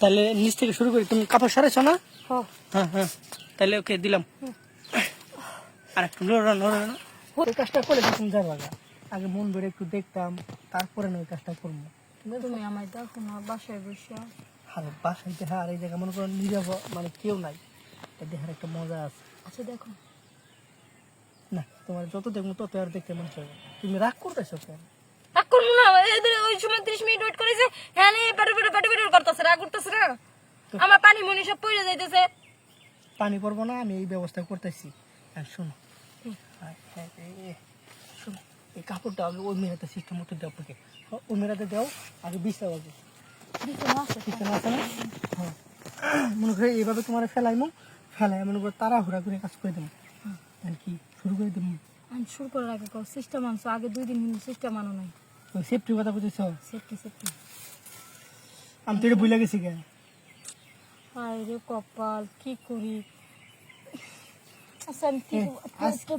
তাহলে নিচ থেকে শুরু করি। তুমি কাপড় সারেছো না? হ্যাঁ। হ্যাঁ তাহলে ওকে দিলাম। আর একটু না ওই কাজটা করে তুমি যাব আগে আগে মন ভরে একটু দেখতাম তারপরে না ওই কাজটা করব। তুমি আমায় দেখো না বাসায় বসে। আর বাসায় দেখা আর এই জায়গা মনে করো নিজে মানে কেউ নাই। দেখার একটা মজা আছে। আচ্ছা দেখো। না তোমার যত দেখব তত আর দেখতে মন চাইবে তুমি রাগ করতেছো কেন? রাগ করব সময় মিনিট ওয়েট করেছে হ্যাঁ নে পেটে পেটে পেটে পেটে করতেছে রাগ করতেছে না আমার পানি মনি সব পড়ে যাইতেছে। পানি পড়ব না আমি এই ব্যবস্থা করতেছি। আর শোনো হ্যাঁ, এই- এই- শোনো এই কাপড়টা আগে ওই মেয়েরাতে সিস্টেম মতো ওই মেয়েরাতে দাও আগে বিছাও আগে। বিছানা আছে। না? হ্যাঁ। মনে করে এইভাবে তোমার ফেলাইমো ফেলাই মনে করে তাড়াহুড়া করে কাজ করে দেবো। কি শুরু করে দেবো? আমি শুরু করার আগে সিস্টেম আনছো আগে দুই দিন সিস্টেম আনো নাই। ওই সেফটির কথা বুঝেছ? সেফটি সেফটি আমি তো এটা বুঝলে গেছি কে কপাল কি করি? আচ্ছা আমি কি এ,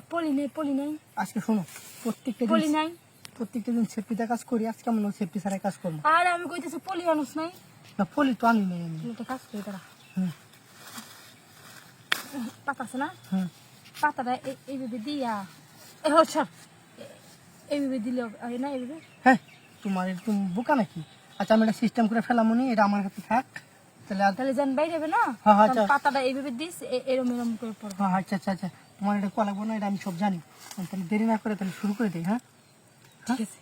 পলি নেই পলি নাই। আজকে শোনো প্রত্যেকটা পলি দিন নাই? প্রত্যেকটা দিন সেফটিতে কাজ করি আজকে আমরা সেফটি ছাড়া কাজ করব। আর আমি কইতেছি পলি আনুস নাই। না পলি তো নাই আমি। কাজ করি তারা পাতা আছে না? পাতাটা এই- এইভাবে দিয়া এ এইভাবে দিলে আরে না এইভাবে? হ্যাঁ তোমার এরকম বোকা নাকি? আচ্ছা আমি এটা সিস্টেম করে ফেলাম মনি এটা আমার হাতে থাক। তাহলে আর তাহলে যেন বাইরে হবে না? হ্যাঁ, হ্যাঁ, আচ্ছা। পাতাটা এইভাবে দিস এরম এরম করে পড়বে। হ্যাঁ আচ্ছা আচ্ছা আচ্ছা। তোমার এটা কলা লাগবো না এটা আমি সব জানি। তাহলে দেরি না করে তাহলে শুরু করে দিই হ্যাঁ? ঠিক আছে।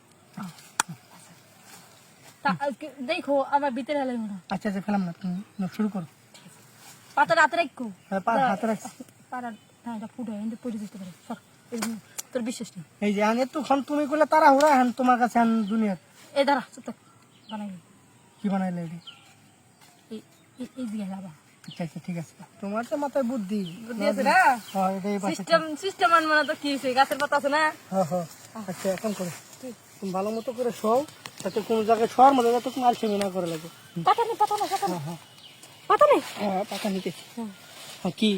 তা আজকে দেখো আবার ভিতরে হেলাই না আচ্ছা আচ্ছা ফেলাম না তুমি শুরু করো। পাতাটা হাতে রাখো। হ্যাঁ, পা হাতে রাখছি। পাড়া না এটা ফুটে এনে পড়ে যেতে পারে। সর তোর বিশ্বাস নেই এই যে তো খন তুমি তারা তোমার কাছে দুনিয়ার। এই দাঁড়া চুপ থাক বানাই কি বানাইলে এটি এই এই- এই দিকে যাবা আচ্ছা আচ্ছা ঠিক আছে। তোমার তো মাথায় বুদ্ধি। বুদ্ধি আছে না? হ্যাঁ এটা সিস্টেম সিস্টেম আনব না তো কি হয়েছে? গাছের পাতা আছে না? হ্যাঁ হ্যাঁ। আচ্ছা এখন করে। তুমি ভালো মতো করে শোও যাতে কোনো জায়গায় শোয়ার মধ্যে যাতে কোনো আলসেমি না করে লাগে। পাতা নেই পাতা নেই পাতা নেই হ্যাঁ পাতা নেই হ্যাঁ পাতা নিতে। হ্যাঁ কি?